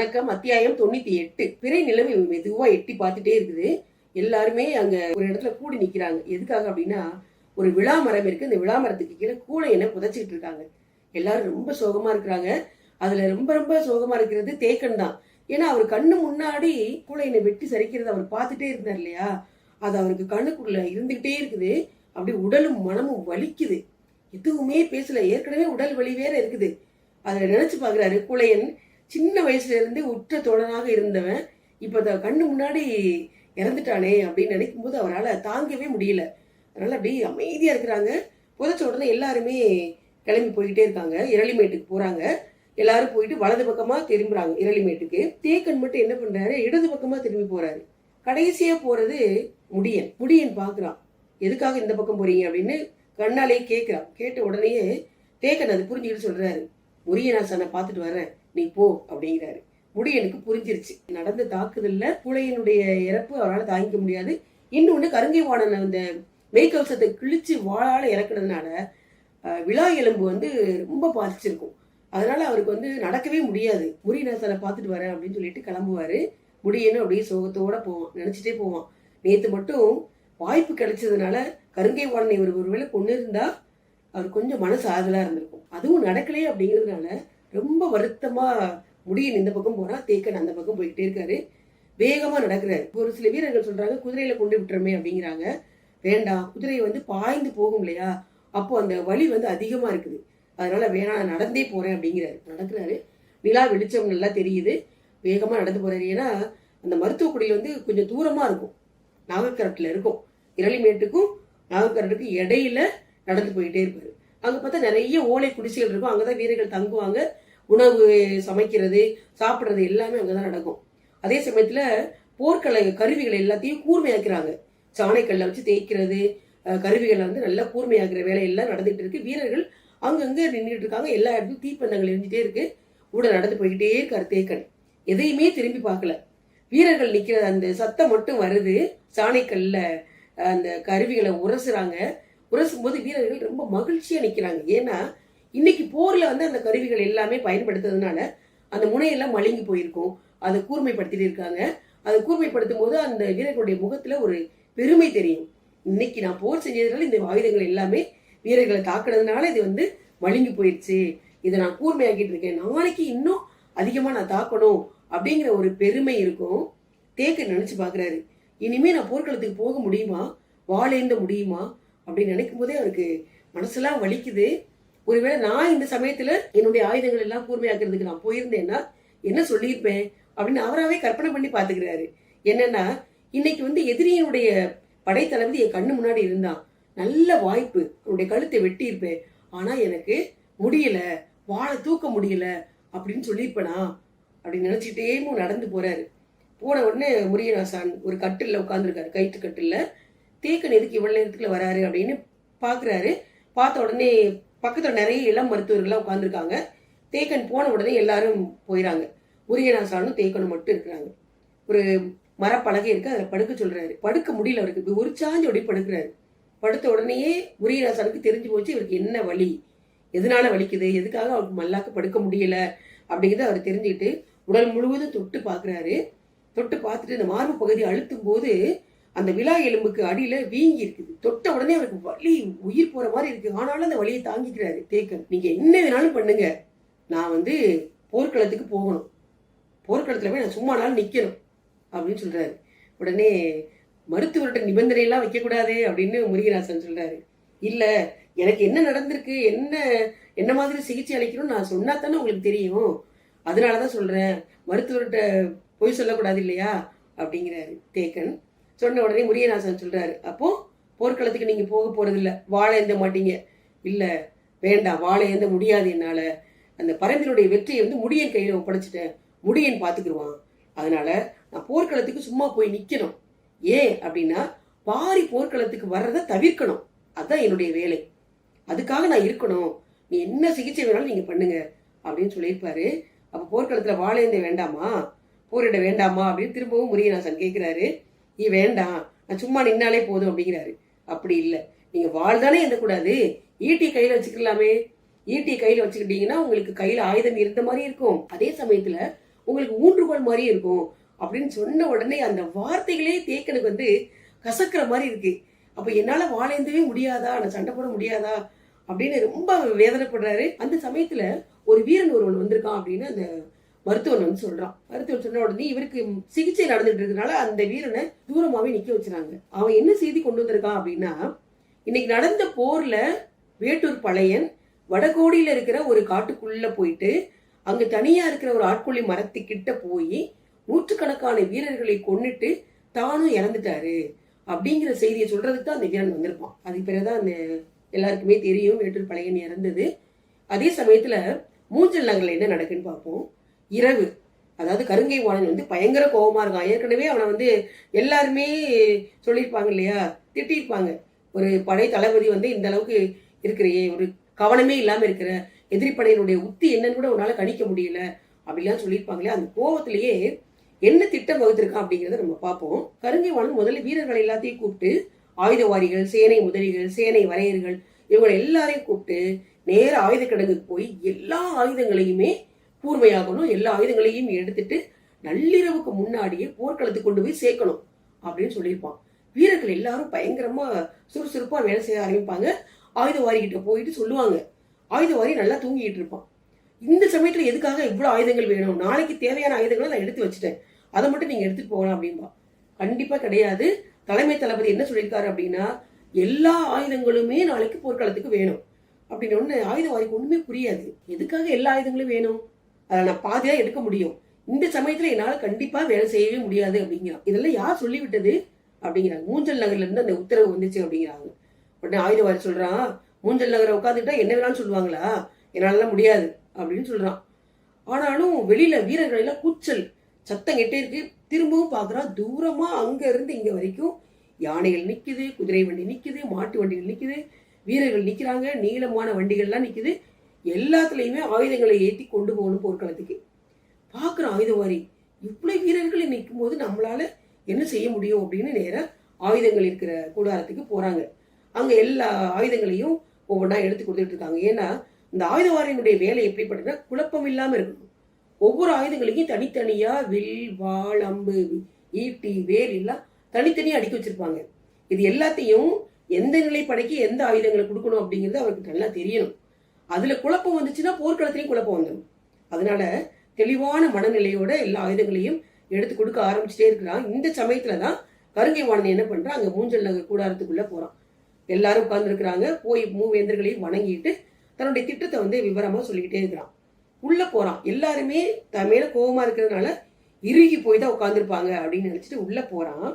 வணக்கம். அத்தியாயம் தொண்ணூத்தி எட்டு. பிறை நிலவு மெதுவா எட்டி பார்த்துட்டே இருக்குது. எல்லாருமே அங்க ஒரு இடத்துல கூடி நிக்கிறாங்க. எதுக்காக அப்படின்னா ஒரு விழா மரம் இருக்கு. இந்த விழா மரத்துக்கு கீழே கூளை என்ன புதைச்சிட்டு இருக்காங்க. எல்லாரும் ரொம்ப சோகமா இருக்கிறாங்க. அதுல ரொம்ப ரொம்ப சோகமா இருக்கிறது தேக்கன் தான். ஏன்னா அவர் கண்ணு முன்னாடி கூளையனை வெட்டி சரிக்கிறத அவர் பார்த்துட்டே இருந்தார் இல்லையா? அது அவருக்கு கண்ணுக்குள்ள இருந்துகிட்டே இருக்குது. அப்படி உடலும் மனமும் வலிக்குது. எதுவுமே பேசல. ஏற்கனவே உடல் வலி வேற இருக்குது. அதை நினைச்சு பாக்குறாரு கூளையன் சின்ன வயசுல இருந்து உற்ற தோழனாக இருந்தவன் இப்ப கண்ணு முன்னாடி இறந்துட்டானே அப்படின்னு நினைக்கும் போது அவரால் தாங்கவே முடியல. அதனால அப்படியே அமைதியா இருக்கிறாங்க. புதைச்ச உடனே எல்லாருமே கிளம்பி போய்கிட்டே இருக்காங்க. இரளிமேட்டுக்கு போறாங்க. எல்லாரும் போயிட்டு வலது பக்கமா திரும்புறாங்க இரளிமேட்டுக்கு. தேக்கன் மட்டும் என்ன பண்றாரு? இடது பக்கமா திரும்பி போறாரு. கடைசியா போறது முடியன். முடியன் பாக்குறான். எதுக்காக இந்த பக்கம் போறீங்க? அப்படின்னு கண்ணாலே கேட்கிறான் கேட்ட உடனேயே தேக்கன் அது புரிஞ்சுக்கிட்டு சொல்றாரு. முரியனாசனை பார்த்துட்டு வரேன் நீ போ அப்படிங்கிறாரு. முடியனுக்கு புரிஞ்சிருச்சு. நடந்த தாக்குதல்ல பூளையனுடைய இறப்பு அவரால் தாங்கிக்க முடியாது. இன்னொன்று கருங்கை வாணன் அந்த மெய்கவசத்தை கிழிச்சு வாழால இறக்குனதுனால விழா எலும்பு வந்து ரொம்ப பாதிச்சிருக்கும். அதனால அவருக்கு வந்து நடக்கவே முடியாது. முரியநாசனை பார்த்துட்டு வரேன் அப்படின்னு சொல்லிட்டு கிளம்புவாரு. முடியன்னு அப்படியே சோகத்தோட போவான். நினைச்சிட்டே போவான். நேத்து மட்டும் வாய்ப்பு கிடைச்சதுனால கருங்கை வாழனை ஒரு ஒருவேளை கொண்டு இருந்தா அவர் கொஞ்சம் மனசு ஆறுதலா இருந்திருக்கும். அதுவும் நடக்கலையே அப்படிங்கிறதுனால ரொம்ப வருத்தமா முடியின் இந்த பக்கம் போறா தேக்கன் அந்த பக்கம் போய்கிட்டே இருக்காரு. வேகமா நடக்கிறாரு ஒரு சில வீரர்கள் சொல்றாங்க குதிரையில கொண்டு விட்டுறமே அப்படிங்கிறாங்க. வேண்டாம் குதிரையை வந்து பாய்ந்து போகும் இல்லையா? அப்போ அந்த வலி வந்து அதிகமா இருக்குது. அதனால வேணாம் நான் நடந்தே போறேன் அப்படிங்கிறாரு. நடக்கிறாரு. நிலா வெளிச்சம் நல்லா தெரியுது. வேகமா நடந்து போறாரு. ஏன்னா அந்த மருத்துவ குடியில் வந்து கொஞ்சம் தூரமா இருக்கும். நாகக்கரட்டில் இருக்கும். இரளிமேட்டுக்கும் நாகக்கரட்டுக்கும் இடையில நடந்து போயிட்டே இருப்பாரு. அங்க பார்த்தா நிறைய ஓலை குடிசைகள் இருக்கும். அங்கதான் வீரர்கள் தங்குவாங்க. உணவு சமைக்கிறது சாப்பிட்றது எல்லாமே அங்கே தான் நடக்கும். அதே சமயத்தில் போர்க்கலை கருவிகள் எல்லாத்தையும் கூர்மையாக்குறாங்க. சாணைக்கல்ல வச்சு தேய்க்கிறது கருவிகளை வந்து நல்லா கூர்மையாக்குற வேலையெல்லாம் நடந்துகிட்டு நடந்துட்டு இருக்கு. வீரர்கள் அங்கங்கே நின்றுட்டு இருக்காங்க. எல்லா இடத்துலையும் தீப்பந்தங்கள் எரிஞ்சிட்டே இருக்கு. கூட நடந்து போய்கிட்டே இருக்காரு தேக்கன் எதையுமே திரும்பி பார்க்கல. வீரர்கள் நிற்கிற அந்த சத்தம் மட்டும் வருது. சாணைக்கல்ல அந்த கருவிகளை உரசுறாங்க. உரசும் போது வீரர்கள் ரொம்ப மகிழ்ச்சியா நிக்கிறாங்க. ஏன்னா இன்னைக்கு போர்ல வந்து அந்த கருவிகள் எல்லாமே பயன்படுத்துறதுனால அந்த முனையெல்லாம் மழுங்கி போயிருக்கும். அதை கூர்மைப்படுத்திட்டு இருக்காங்க. அதை கூர்மைப்படுத்தும் போது அந்த வீரர்களுடைய முகத்துல ஒரு பெருமை தெரியும். இன்னைக்கு நான் போர் செஞ்சதுனால இந்த ஆயுதங்கள் எல்லாமே வீரர்களை தாக்குனதுனால இது வந்து மழுங்கி போயிடுச்சு இதை நான் கூர்மையாக்கிட்டு இருக்கேன். நாளைக்கு இன்னும் அதிகமா நான் தாக்கணும் அப்படிங்கிற ஒரு பெருமை இருக்கும். தேக்க நினைச்சு பாக்குறாரு. இனிமே நான் போர்க்களத்துக்கு போக முடியுமா? வாழேந்த முடியுமா? அப்படின்னு நினைக்கும் போதே அவருக்கு மனசெல்லாம் வலிக்குது. ஒருவேளை நான் இந்த சமயத்துல என்னுடைய ஆயுதங்கள் எல்லாம் கூர்மையாக்குறதுக்கு நான் போயிருந்தேன்னா என்ன சொல்லியிருப்பேன்? அப்படின்னு அவராவே கற்பனை பண்ணி பாத்துக்கிறாரு என்னன்னா இன்னைக்கு வந்து எதிரியினுடைய படைத்தளபதி என் கண்ணு முன்னாடி இருந்தான் நல்ல வாய்ப்பு. அவனுடைய கழுத்தை வெட்டியிருப்பேன். ஆனா எனக்கு முடியல வாழை தூக்க முடியல அப்படின்னு சொல்லியிருப்பேனா? அப்படின்னு நினைச்சிட்டேமும் நடந்து போறாரு. போன உடனே முரியநாசான் ஒரு கட்டில் உட்காந்துருக்காரு கயிற்று கட்டில்ல. தேக்கன் எதுக்கு இவ்வளவு நேரத்துக்குள்ள வராரு அப்படின்னு பாக்குறாரு பார்த்த உடனே பக்கத்தில் நிறைய இளம் மருத்துவர்கள்லாம் உட்காந்துருக்காங்க தேக்கன் போன உடனே எல்லாரும் போயிறாங்க. முரியநாசானும் தேக்கனும் மட்டும் இருக்கிறாங்க. ஒரு மரப்பலகை இருக்கு அதில் படுக்க சொல்றாரு. படுக்க முடியல அவருக்கு. இப்படி ஒரு சாஞ்சு அப்படி படுக்கிறாரு. படுத்த உடனேயே முரியநாசானுக்கு தெரிஞ்சு போச்சு இவருக்கு என்ன வலி? எதனால வலிக்குது? எதுக்காக அவருக்கு மல்லாக்க படுக்க முடியல? அப்படிங்கிறத அவர் தெரிஞ்சுக்கிட்டு உடல் முழுவதும் தொட்டு பார்க்குறாரு. தொட்டு பார்த்துட்டு இந்த மார்பு பகுதி அழுத்தும் போது அந்த விழா எலும்புக்கு அடியில வீங்கி இருக்குது. தொட்ட உடனே அவருக்கு வலி உயிர் போற மாதிரி இருக்கு. ஆனாலும் அந்த வலியை தாங்கிக்கிறாரு தேக்கன் நீங்க என்ன வேணாலும் பண்ணுங்க. நான் வந்து போர்க்களத்துக்கு போகணும். போர்க்களத்துல போய் நான் சும்மா நாள் நிக்கணும் அப்படின்னு சொல்றாரு. உடனே மருத்துவர்கிட்ட நிபந்தனை எல்லாம் வைக்க அப்படின்னு முருகராசன் சொல்றாரு. இல்ல எனக்கு என்ன நடந்திருக்கு என்ன என்ன மாதிரி சிகிச்சை அளிக்கணும்னு நான் சொன்னா தானே உங்களுக்கு தெரியும். அதனாலதான் சொல்றேன். மருத்துவர்கிட்ட பொய் சொல்லக்கூடாது இல்லையா? அப்படிங்கிறாரு தேக்கன். சொன்ன உடனே முரியநாசன் சொல்கிறாரு அப்போது போர்க்களத்துக்கு நீங்கள் போக போகிறதில்ல வாழை ஏந்த மாட்டீங்க. இல்லை வேண்டாம் வாழை ஏந்த முடியாது என்னால். அந்த பரம்பினுடைய வெற்றியை வந்து முடியன் கையில் ஒப்படைச்சிட்டேன். முடியன் பார்த்துக்குருவான் அதனால் நான் போர்க்களத்துக்கு சும்மா போய் நிற்கணும் ஏன் அப்படின்னா பாரி போர்க்களத்துக்கு வர்றதை தவிர்க்கணும். அதுதான் என்னுடைய வேலை. அதுக்காக நான் இருக்கணும். நீ என்ன சிகிச்சை வேணாலும் நீங்கள் பண்ணுங்க. அப்படின்னு சொல்லியிருப்பாரு. அப்போ போர்க்களத்தில் வாழேந்த வேண்டாமா? போரிட வேண்டாமா? அப்படின்னு திரும்பவும் முரியநாசன் கேட்குறாரு நீ வேண்டாம் நான் சும்மா நின்னாலே போதும் அப்படிங்கிறாரு. அப்படி இல்லை. நீங்க வாழ் தானே கூடாது ஈட்டி கையில வச்சுக்கலாமே. ஈட்டி கையில வச்சுக்கிட்டீங்கன்னா உங்களுக்கு கையில ஆயுதம் இருந்த மாதிரி இருக்கும். அதே சமயத்துல உங்களுக்கு ஊன்றுகோல் மாதிரி இருக்கும். அப்படின்னு சொன்ன உடனே அந்த வார்த்தைகளே தேக்கனுக்கு வந்து கசக்கிற மாதிரி இருக்கு. அப்ப என்னால வாழேந்தவே முடியாதா? நான் சண்டை போட முடியாதா? அப்படின்னு ரொம்ப வேதனைப்படுறாரு. அந்த சமயத்துல ஒரு வீரன் ஒருவன் வந்திருக்கான் அப்படின்னு அந்த மருத்துவன் வந்து சொல்றான். மருத்துவன் சொன்ன உடனே இவருக்கு சிகிச்சை நடந்துட்டு இருக்கனால அந்த வீரனை தூரமாவே நிக்க வச்சுறாங்க அவன் என்ன செய்தி கொண்டு வந்திருக்கான் அப்படின்னா இன்னைக்கு நடந்த போர்ல வேட்டூர் பழையன் வடகோடியில இருக்கிற ஒரு காட்டுக்குள்ள போயிட்டு அங்க தனியா இருக்கிற ஒரு ஆட்கொள்ளி மரத்துக்கிட்ட போய் நூற்றுக்கணக்கான வீரர்களை கொன்னுட்டு தானும் இறந்துட்டாரு அப்படிங்கிற செய்தியை சொல்றதுக்கு தான் அந்த வீரன் வந்திருப்பான். அதுக்கு பிறகுதான் அந்த எல்லாருக்குமே தெரியும் வேட்டூர் பழையன் இறந்தது. அதே சமயத்துல மூஞ்சல் நகர்ல என்ன நடக்குன்னு பார்ப்போம். இரவு. அதாவது கருங்கை வாணன் வந்து பயங்கர கோபமா இருக்கான். ஏற்கனவே அவனை வந்து எல்லாருமே சொல்லியிருப்பாங்க இல்லையா? திட்டியிருப்பாங்க. ஒரு படை தளபதி வந்து இந்த அளவுக்கு இருக்கிறையே ஒரு கவனமே இல்லாம இருக்கிற எதிரிப்படையினுடைய உத்தி என்னன்னு கூட உன்னால கணிக்க முடியல அப்படிலாம் சொல்லியிருப்பாங்களே அந்த கோபத்திலேயே என்ன திட்டம் வகுத்திருக்கான் அப்படிங்கிறத நம்ம பார்ப்போம். கருங்கை வாணன் முதல்ல வீரர்கள் எல்லாத்தையும் கூப்பிட்டு ஆயுதவாரிகள் சேனை முதலிகள் சேனை வரையர்கள் இவங்க எல்லாரையும் கூப்பிட்டு நேர ஆயுத கிடங்குக்கு போய் எல்லா ஆயுதங்களையுமே கூர்மையாகணும் எல்லா ஆயுதங்களையும் எடுத்துட்டு நள்ளிரவுக்கு முன்னாடியே போர்க்களத்துக்கு கொண்டு போய் சேர்க்கணும் அப்படின்னு சொல்லியிருப்பான். வீரர்கள் எல்லாரும் பயங்கரமா சுறுசுறுப்பா வேலை செய்ய ஆரம்பிப்பாங்க. ஆயுதவாரிகிட்ட போயிட்டு சொல்லுவாங்க. ஆயுதவாரி நல்லா தூங்கிட்டு இருப்பான். இந்த சமயத்துல எதுக்காக இவ்வளவு ஆயுதங்கள் வேணும்? நாளைக்கு தேவையான ஆயுதங்களை நான் எடுத்து வச்சுட்டேன். அதை மட்டும் நீங்க எடுத்துட்டு போகலாம் அப்படின்பா. கண்டிப்பா கிடையாது. தலைமை தளபதி என்ன சொல்லியிருக்காரு அப்படின்னா எல்லா ஆயுதங்களுமே நாளைக்கு போர்க்களத்துக்கு வேணும். அப்படின்னு ஒண்ணு ஆயுதவாரிக்கு ஒண்ணுமே புரியாது. எதுக்காக எல்லா ஆயுதங்களும் வேணும்? அதை நான் பாதியா எடுக்க முடியும். இந்த சமயத்துல என்னால கண்டிப்பா வேலை செய்யவே முடியாது அப்படிங்கிறான் இதெல்லாம் யார் சொல்லிவிட்டது? அப்படிங்கிறாங்க. மூஞ்சல் நகர்ல இருந்து அந்த உத்தரவு வந்துச்சு அப்படிங்கிறாங்க. உடனே ஆயுதவாரி சொல்றான் மூஞ்சல் நகரை உட்காந்துட்டா என்ன வேணாலும் சொல்லுவாங்களா? என்னாலலாம் முடியாது. அப்படின்னு சொல்றான். ஆனாலும் வெளியில வீரர்கள் எல்லாம் கூச்சல் சத்தம் கெட்டே இருக்கு. திரும்பவும் பாக்குறான் தூரமா அங்க இருந்து இங்க வரைக்கும் யானைகள் நிக்குது குதிரை வண்டி நிக்குது மாட்டு வண்டிகள் நிக்குது வீரர்கள் நிக்கிறாங்க நீளமான வண்டிகள்லாம் நிக்குது. எல்லாத்துலேயுமே ஆயுதங்களை ஏற்றி கொண்டு போகணும் போர்க்களத்துக்கு. பாக்குறான் ஆயுதவாரி இவ்வளோ வீரர்கள் நிற்கும் போது நம்மளால என்ன செய்ய முடியும் அப்படின்னு நேராக ஆயுதங்கள் இருக்கிற கூடாரத்துக்கு போகிறாங்க அங்கே எல்லா ஆயுதங்களையும் ஒவ்வொன்றா எடுத்து கொடுத்துட்டு இருக்காங்க. ஏன்னா இந்த ஆயுதவாரியினுடைய வேலை எப்படிப்பட்டதுன்னா குழப்பம் இல்லாமல் இருக்கணும். ஒவ்வொரு ஆயுதங்களையும் தனித்தனியாக வில் வாள் அம்பு ஈட்டி வேல் எல்லாம் தனித்தனியாக அடுக்கி வச்சுருப்பாங்க. இது எல்லாத்தையும் எந்த நிலைப்படைக்கு எந்த ஆயுதங்களை கொடுக்கணும் அப்படிங்கிறது அவருக்கு நல்லா தெரியணும். அதுல குழப்பம் வந்துச்சுன்னா போர்க்களத்திலையும் குழப்பம் வந்துடும் அதனால தெளிவான மனநிலையோட எல்லா ஆயுதங்களையும் எடுத்து கொடுக்க ஆரம்பிச்சுட்டே இருக்கிறான். இந்த சமயத்துல தான் கருங்கை வாணன் என்ன பண்றான்? அங்க மூஞ்சல் நகர் கூடாரத்துக்குள்ள போறான். எல்லாரும் உட்கார்ந்துருக்கிறாங்க. போய் மூவேந்தர்களையும் வணங்கிட்டு தன்னுடைய திட்டத்தை வந்து விவரமா சொல்லிக்கிட்டே இருக்கிறான். உள்ள போறான். எல்லாருமே தன் மேல கோபமா இருக்கிறதுனால இறுகி போய் தான் உட்காந்துருப்பாங்க அப்படின்னு நினைச்சிட்டு உள்ள போறான்.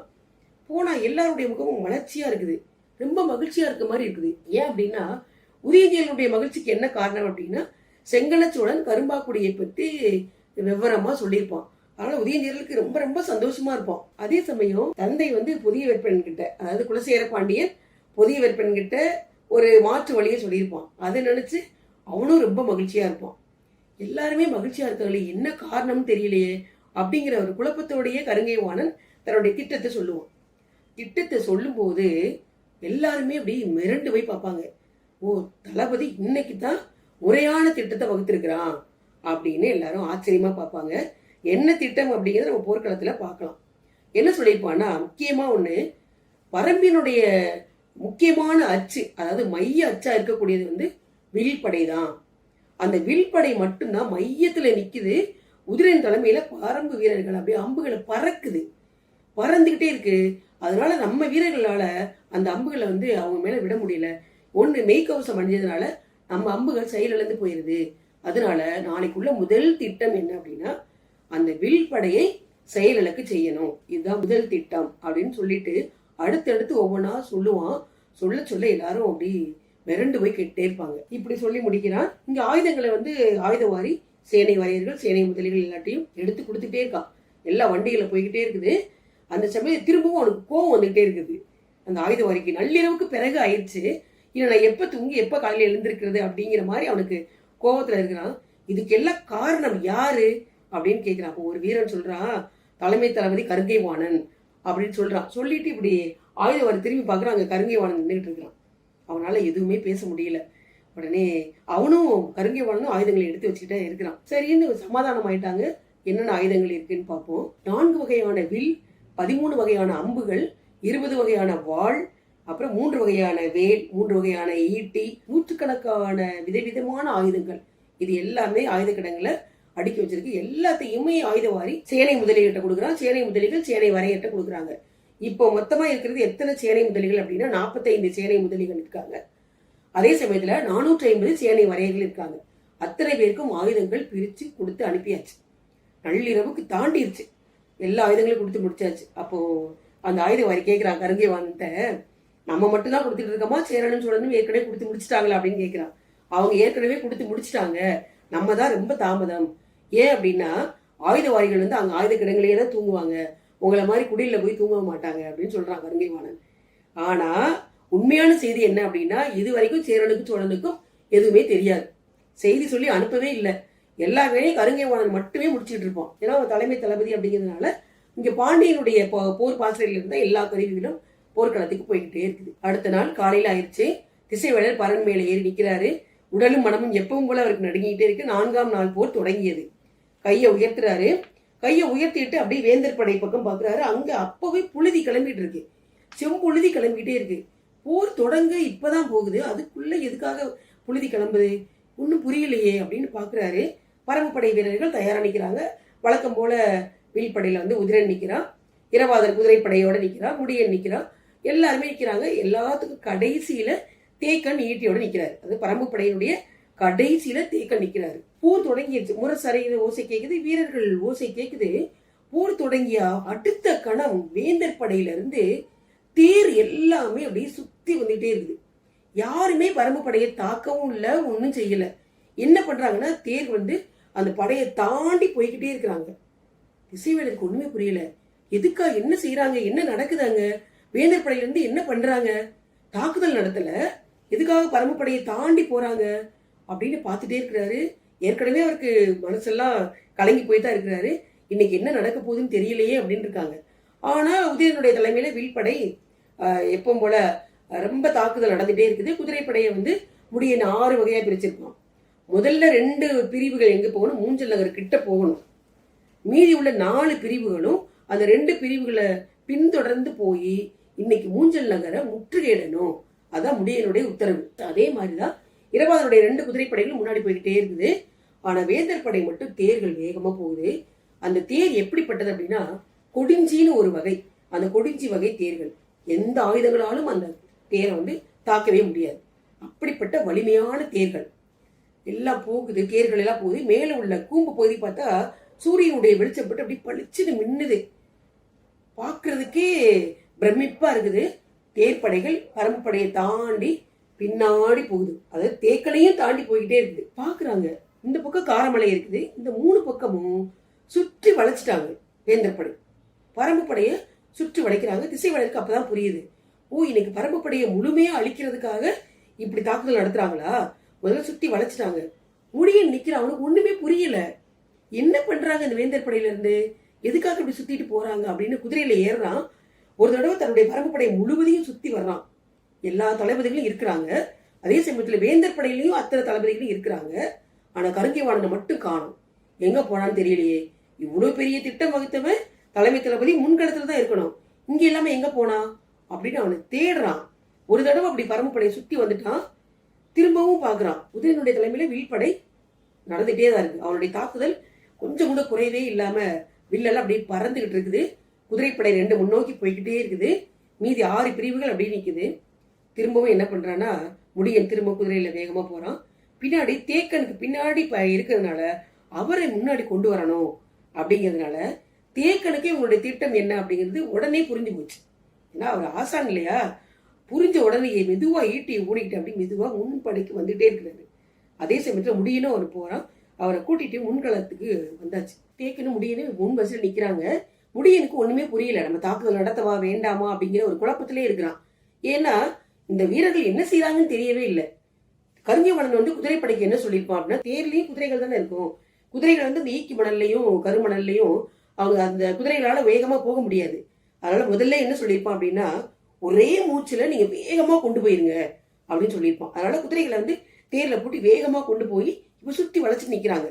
போனா எல்லாருடைய முகமும் வளர்ச்சியா இருக்குது. ரொம்ப மகிழ்ச்சியா இருக்க மாதிரி இருக்குது. ஏன் அப்படின்னா உதயநிதியனுடைய மகிழ்ச்சிக்கு என்ன காரணம் அப்படின்னா செங்கலச்சோழன் கரும்பாக்குடியை பற்றி விவரமா சொல்லியிருப்பான். அதனால உதயஞ்சியர்களுக்கு ரொம்ப ரொம்ப சந்தோஷமா இருப்பான். அதே சமயம் தந்தை வந்து புதிய வெப்பன் கிட்ட அதாவது குலசேர பாண்டியன் புதிய வெப்பன் கிட்ட ஒரு மாற்று வழியை சொல்லியிருப்பான். அதை நினைச்சு அவனும் ரொம்ப மகிழ்ச்சியா இருப்பான். எல்லாருமே மகிழ்ச்சியா இருக்காங்களே என்ன காரணம்னு தெரியலையே அப்படிங்கிற ஒரு குழப்பத்தோடையே கருங்கைவாணன் தன்னுடைய திட்டத்தை சொல்லுவான். திட்டத்தை சொல்லும்போது எல்லாருமே அப்படி மிரண்டு போய் பார்ப்பாங்க. ஓ தளபதி இன்னைக்கு தான் முறையான திட்டத்தை வகுத்திருக்கிறான் அப்படின்னு எல்லாரும் ஆச்சரியமா பார்ப்பாங்க. என்ன திட்டம் அப்படிங்கிறத நம்ம போர்க்களத்துல பார்க்கலாம். என்ன சொல்லியிருப்பான்னா முக்கியமா ஒண்ணு பரம்பினுடைய முக்கியமான அச்சு அதாவது மைய அச்சா இருக்கக்கூடியது வந்து வில்படை தான் அந்த வில்படை மட்டும்தான் மையத்துல நிக்குது. உதிரன் தலைமையில பரம்பு வீரர்கள் அப்படியே அம்புகளை பறக்குது. பறந்துகிட்டே இருக்கு. அதனால நம்ம வீரர்களால அந்த அம்புகளை வந்து அவங்க மேல விட முடியல. ஒன்று மெய்க்கவசம் அணிஞ்சதுனால நம்ம அம்புகள் செயலிழந்து போயிருது. அதனால நாளைக்குள்ள முதல் திட்டம் என்ன அப்படின்னா அந்த வில் படையை செயலிழக்கு செய்யணும். இதுதான் முதல் திட்டம் அப்படின்னு சொல்லிட்டு அடுத்தடுத்து ஒவ்வொன்றா சொல்லுவான். சொல்ல சொல்ல எல்லாரும் அப்படி மிரண்டு போய் கேட்டே இருப்பாங்க. இப்படி சொல்லி முடிக்கிறான். இங்க ஆயுதங்களை வந்து ஆயுதவாரி சேனை வாரியர்கள் சேனை முதலிகள் எல்லாத்தையும் எடுத்து கொடுத்துட்டே இருக்கான். எல்லா வண்டிகளை போய்கிட்டே இருக்குது. அந்த சமயம் திரும்பவும் அவனுக்கு கோவம் வந்துகிட்டே இருக்குது. அந்த ஆயுதவாரிக்கு நள்ளிரவுக்கு பிறகு ஆயிடுச்சு. இல்லை நான் எப்போ தூங்கி எப்போ காலையில் எழுந்திருக்கிறது? அப்படிங்கிற மாதிரி அவனுக்கு கோபத்தில் இருக்கிறான். இதுக்கெல்லாம் காரணம் யாரு? அப்படின்னு கேட்குறான் அப்போ ஒரு வீரன் சொல்கிறான் தலைமை தளபதி கருங்கை வாணன் அப்படின்னு சொல்கிறான் சொல்லிட்டு இப்படி ஆயுதவாரி திரும்பி பார்க்குறான் அங்கே கருங்கை வாணன் நின்றுட்டு இருக்கிறான். அவனால் எதுவுமே பேச முடியல. உடனே அவனும் கருங்கை வாணனும் ஆயுதங்களை எடுத்து வச்சுக்கிட்டே இருக்கிறான். சரின்னு சமாதானம் ஆயிட்டாங்க? என்னென்ன ஆயுதங்கள் இருக்குன்னு பார்ப்போம். நான்கு வகையான வில் பதிமூணு வகையான அம்புகள் இருபது வகையான வாள் அப்புறம் மூன்று வகையான வேல் மூன்று வகையான ஈட்டி நூற்றுக்கணக்கான விதவிதமான ஆயுதங்கள். இது எல்லாமே ஆயுத கிடங்குல அடுக்கி வச்சிருக்கு. எல்லாத்தையுமே ஆயுதவாரி சேனை முதலிகிட்ட கொடுக்குறான் சேனை முதலிகள் சேனை வரையிட்ட கொடுக்குறாங்க. இப்போ மொத்தமாக இருக்கிறது எத்தனை சேனை முதலிகள் அப்படின்னா நாற்பத்தைந்து சேனை முதலிகள் இருக்காங்க. அதே சமயத்தில் நானூற்றி ஐம்பது சேனை வரையர்கள் இருக்காங்க. அத்தனை பேருக்கும் ஆயுதங்கள் பிரித்து கொடுத்து அனுப்பியாச்சு. நள்ளிரவுக்கு தாண்டிருச்சு. எல்லா ஆயுதங்களும் கொடுத்து முடிச்சாச்சு. அப்போது அந்த ஆயுத வாரி கருங்கை வாங்கிட்ட நம்ம மட்டும் தான் கொடுத்துட்டு இருக்கோமா? சேரணும் சோழனும் ஏற்கனவே கொடுத்து முடிச்சிட்டாங்களா அப்படின்னு கேட்கிறான் அவங்க ஏற்கனவே கொடுத்து முடிச்சிட்டாங்க. நம்ம தான் ரொம்ப தாமதம். ஏன் அப்படின்னா ஆயுதவாரிகள் வந்து அங்க ஆயுத கிடங்களையே தான் தூங்குவாங்க. உங்களை மாதிரி குடியில போய் தூங்க மாட்டாங்க அப்படின்னு சொல்றான் கருங்கைவாணன். ஆனால் ஆனா உண்மையான செய்தி என்ன அப்படின்னா இது வரைக்கும் சேரனுக்கும் சோழனுக்கும் எதுவுமே தெரியாது. செய்தி சொல்லி அனுப்பவே இல்லை. எல்லா வேலையும் கருங்கைவாணன் மட்டுமே முடிச்சுட்டு இருப்பான். ஏன்னா அவன் தலைமை தளபதி அப்படிங்கிறதுனால இங்க பாண்டியனுடைய போர் பாசறையில் இருந்த எல்லா கருவிகளும் போர்க்களத்துக்கு போய்கிட்டே இருக்குது. அடுத்த நாள் காலையில் ஆயிடுச்சு. திசைவேலர் பரன் மேலே ஏறி நிற்கிறாரு உடலும் மனமும் எப்பவும் போல அவருக்கு நடுங்கிட்டே இருக்கு. நான்காம் நாள் போர் தொடங்கியது. கையை உயர்த்துறாரு. கையை உயர்த்திட்டு அப்படியே வேந்தர் படை பக்கம் பாக்குறாரு. அங்க அப்பவே புழுதி கிளம்பிட்டு இருக்கு. செம்புழுதி கிளம்பிட்டே இருக்கு. போர் தொடங்க இப்பதான் போகுது. அதுக்குள்ள எதுக்காக புழுதி கிளம்புது? ஒன்றும் புரியலையே அப்படின்னு பாக்குறாரு. பரம்புப்படை வீரர்கள் தயாராக நிற்கிறாங்க வழக்கம் போல வில்படையில் வந்து உதிரன் நிற்கிறான் இரவாதர் குதிரைப்படையோட நிற்கிறான் முடியன் நிற்கிறான் எல்லாருமே நிற்கிறாங்க எல்லாத்துக்கும் கடைசியில் தேக்கன் ஈட்டியோட நிற்கிறார் அது பரம்பு படையினுடைய கடைசியில் தேக்கன் நிற்கிறார் போர் தொடங்கிடுச்சு முரசறையில ஓசை கேட்குது வீரர்கள் ஓசை கேட்குது போர் தொடங்கிய அடுத்த கணம் வேந்தர் படையிலிருந்து தேர் எல்லாமே அப்படியே சுற்றி வந்துகிட்டே இருக்குது. யாருமே பரம்பு படையை தாக்கவும் இல்லை ஒன்றும் செய்யலை. என்ன பண்ணுறாங்கன்னா தேர் வந்து அந்த படையை தாண்டி போய்கிட்டே இருக்கிறாங்க. திசைவேலருக்கு ஒன்றுமே புரியல. எதுக்கா என்ன செய்கிறாங்க என்ன நடக்குதாங்க? வேந்தர் படையிலிருந்து என்ன பண்றாங்க? தாக்குதல் நடத்தல. எதுக்காக பரமப்படையை தாண்டி போறாங்க? அப்படின்னு பார்த்துட்டே இருக்கிறாரு. ஏற்கனவே அவருக்கு மனசெல்லாம் கலங்கி போய் தான் இருக்கிறாரு. இன்னைக்கு என்ன நடக்க போகுதுன்னு தெரியலையே அப்படின்னு இருக்காங்க. ஆனா உதயனுடைய தலைமையில வில்படை எப்பவும் போல ரொம்ப தாக்குதல் நடந்துட்டே இருக்குது. குதிரைப்படையை வந்து முடிய ஆறு வகையா பிரிச்சிருக்கோம். முதல்ல ரெண்டு பிரிவுகள் எங்க போகணும்? மூஞ்சல் நகர் கிட்ட போகணும். மீதி உள்ள நாலு பிரிவுகளும் அந்த ரெண்டு பிரிவுகளை பின்தொடர்ந்து போய் இன்னைக்கு மூஞ்சல் நகரை முற்றுகையிடணும். அதான் முடியனுடைய உத்தரவு. அதே மாதிரிதான் இரவாதனுடைய ரெண்டு குதிரைப்படைகளும் முன்னாடி போய்கிட்டே இருக்குது. ஆனா வேந்தர் படை மட்டும் தேர்கள் வேகமா போகுது. அந்த தேர் எப்படிப்பட்டது அப்படின்னா கொடிஞ்சின்னு ஒரு வகை. அந்த கொடிஞ்சி வகை தேர்கள். எந்த ஆயுதங்களாலும் அந்த தேரை வந்து தாக்கவே முடியாது. அப்படிப்பட்ட வலிமையான தேர்கள். எல்லாம் போகுது தேர்கள் எல்லாம் போகுது. மேல உள்ள கூம்பு பகுதி பார்த்தா சூரியனுடைய வெளிச்சப்பட்டு அப்படி பளிச்சுன்னு மின்னுது. பார்க்கறதுக்கே பிரமிப்பா இருக்குது. தேர்ப்படைகள் பரம்புப்படையை தாண்டி பின்னாடி போகுது. அதாவது தேக்களையும் தாண்டி போய்கிட்டே இருக்குது. பாக்குறாங்க. இந்த பக்கம் காரமலை இருக்குது. இந்த மூணு பக்கமும் சுற்றி வளைச்சிட்டாங்க வேந்தர் படை பரம்பு படையை சுற்றி வளைக்கிறாங்க. திசை வளைக்கு அப்பதான் புரியுது. ஓ இன்னைக்கு பரம்பு படையை முழுமையா அழிக்கிறதுக்காக இப்படி தாக்குதல் நடத்துறாங்களா? முதல்ல சுத்தி வளைச்சிட்டாங்க. முடியன் நிக்கிறான் ஒண்ணுமே புரியல. என்ன பண்றாங்க இந்த வேந்தர் படையில இருந்து எதுக்காக இப்படி சுத்திட்டு போறாங்க அப்படின்னு குதிரையில ஏறுறான். ஒரு தடவை தன்னுடைய பரம்பு படை முழுவதையும் சுத்தி வர்றான். எல்லா தளபதிகளும் இருக்கிறாங்க. அதே சமயத்துல வேந்தர் படையிலையும் அத்தனை தளபதிகளும் இருக்கிறாங்க. ஆனா கருங்கைவாணனை மட்டும் காணும். எங்க போனான்னு தெரியலையே. இவ்வளவு பெரிய திட்டம் வகுத்தவன் தலைமை தளபதி முன்களத்துல தான் இருக்கணும். இங்க எல்லாமே எங்க போனா? அப்படின்னு அவனை தேடுறான். ஒரு தடவை அப்படி பரம்பு படையை சுத்தி வந்துட்டான். திரும்பவும் பார்க்குறான். உதயனுடைய தலைமையில வில்படை நடந்துட்டே தான் இருக்கு. அவனுடைய தாக்குதல் கொஞ்சம் கூட குறையவே இல்லாம வில்லெல்லாம் அப்படியே பறந்துகிட்டு இருக்குது. குதிரைப்படை ரெண்டு முன்னோக்கி போய்கிட்டே இருக்குது. மீதி ஆறு பிரிவுகள் அப்படியே நிற்குது திரும்பவும் என்ன பண்ணுறான்னா முடியன் திரும்ப குதிரையில் வேகமாக போகிறான் பின்னாடி தேக்கனுக்கு பின்னாடி இப்போ இருக்கிறதுனால அவரை முன்னாடி கொண்டு வரணும் அப்படிங்கிறதுனால தேக்கனுக்கே இவங்களுடைய திட்டம் என்ன அப்படிங்கிறது உடனே புரிஞ்சு போச்சு. ஏன்னா அவர் ஆசான் இல்லையா? புரிஞ்ச உடனே மெதுவாக ஈட்டி ஓடிக்கிட்டு அப்படி மெதுவாக முன்படைக்கு வந்துட்டே இருக்கிறாரு. அதே சமயத்தில் முடியனும் அவர் போகிறான் அவரை கூட்டிட்டு முன்களத்துக்கு வந்தாச்சு. தேக்கனும் முடியனும் முன் பஸ்ல நிற்கிறாங்க முடியனுக்கு ஒண்ணுமே புரியல. நம்ம தாக்குதல் நடத்தவா வேண்டாமா அப்படிங்கிற ஒரு குழப்பத்திலே இருக்கிறான். ஏன்னா இந்த வீரர்கள் என்ன செய்யறாங்கன்னு தெரியவே இல்லை. கருங்கமணன் வந்து குதிரைப்படைக்கு என்ன சொல்லியிருப்பான் அப்படின்னா தேர்லயும் குதிரைகள் தானே இருக்கும். குதிரைகள் வந்து இந்த ஈக்கி மணல்லையும் கருமணல்லையும் அவங்க அந்த குதிரைகளால வேகமா போக முடியாது. அதனால முதல்ல என்ன சொல்லியிருப்பான் அப்படின்னா ஒரே மூச்சுல நீங்க வேகமா கொண்டு போயிருங்க அப்படின்னு சொல்லியிருப்பான். அதனால குதிரைகளை வந்து தேர்ல போட்டு வேகமா கொண்டு போய் இப்ப சுத்தி வளைச்சு நிக்கிறாங்க.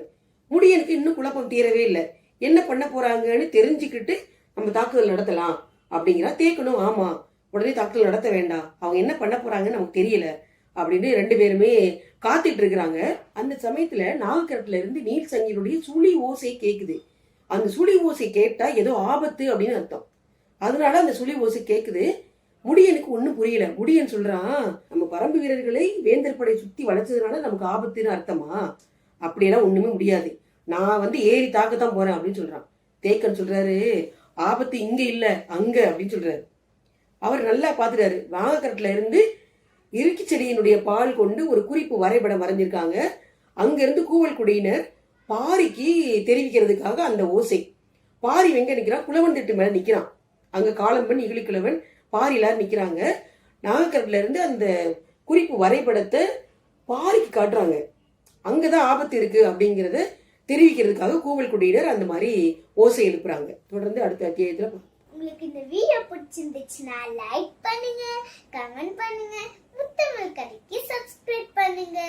முடியனுக்கு இன்னும் குழப்பம் தீரவே இல்லை. என்ன பண்ண போறாங்கன்னு தெரிஞ்சுக்கிட்டு நம்ம தாக்குதல் நடத்தலாம் அப்படிங்கிறா. தேக்கணும் ஆமா உடனே தாக்குதல் நடத்த வேண்டாம். அவங்க என்ன பண்ண போறாங்கன்னு நமக்கு தெரியல அப்படின்னு ரெண்டு பேருமே காத்துட்டு இருக்கிறாங்க. அந்த சமயத்துல நாகக்கரத்துல இருந்து நீல் சங்கினுடைய சுழி ஓசை கேக்குது. அந்த சுழி ஓசை கேட்டா ஏதோ ஆபத்து அப்படின்னு அர்த்தம். அதனால அந்த சுழி ஓசை கேக்குது. முடியனுக்கு ஒன்றும் புரியல. முடியன் சொல்றான் நம்ம பரம்பு வீரர்களை வேந்தர் படை சுத்தி வளைச்சதுனால நமக்கு ஆபத்துன்னு அர்த்தமா? அப்படியெல்லாம் ஒண்ணுமே முடியாது. நான் வந்து ஏறி தாக்க தான் போறேன் அப்படின்னு சொல்றான். தேக்கன் சொல்றாரு ஆபத்து இங்க இல்ல அங்க அப்படின்னு சொல்றாரு. அவர் நல்லா பாத்துட்டாரு. நாகக்கரட்டுல இருந்து இறுக்கி செடியினுடைய பால் கொண்டு ஒரு குறிப்பு வரைபடம் வரைஞ்சிருக்காங்க. அங்க இருந்து கூவல் குடியினர் பாரிக்கு தெரிவிக்கிறதுக்காக அந்த ஓசை. பாரி எங்க நிக்கிறான்? குளவன் திட்டு மேல நிக்கிறான். அங்க காலம்பன் இகிலிக்கிழவன் பாரி எல்லாரும் நிக்கிறாங்க. நாகக்கரட்டுல இருந்து அந்த குறிப்பு வரைபடத்தை பாரிக்கு காட்டுறாங்க. அங்கதான் ஆபத்து இருக்கு அப்படிங்கறத தெரிவிக்கிறதுக்காக கூவல் குடியினர் அந்த மாதிரி ஓசை எழுப்புறாங்க. தொடர்ந்து அடுத்த அத்தியாயத்தில் உங்களுக்கு இந்த வீடியோ பிடிச்சிருந்துச்சுன்னா லைக் பண்ணுங்க கமெண்ட் பண்ணுங்க முத்தமிழ் கடைக்கு சப்ஸ்கிரைப் பண்ணுங்க.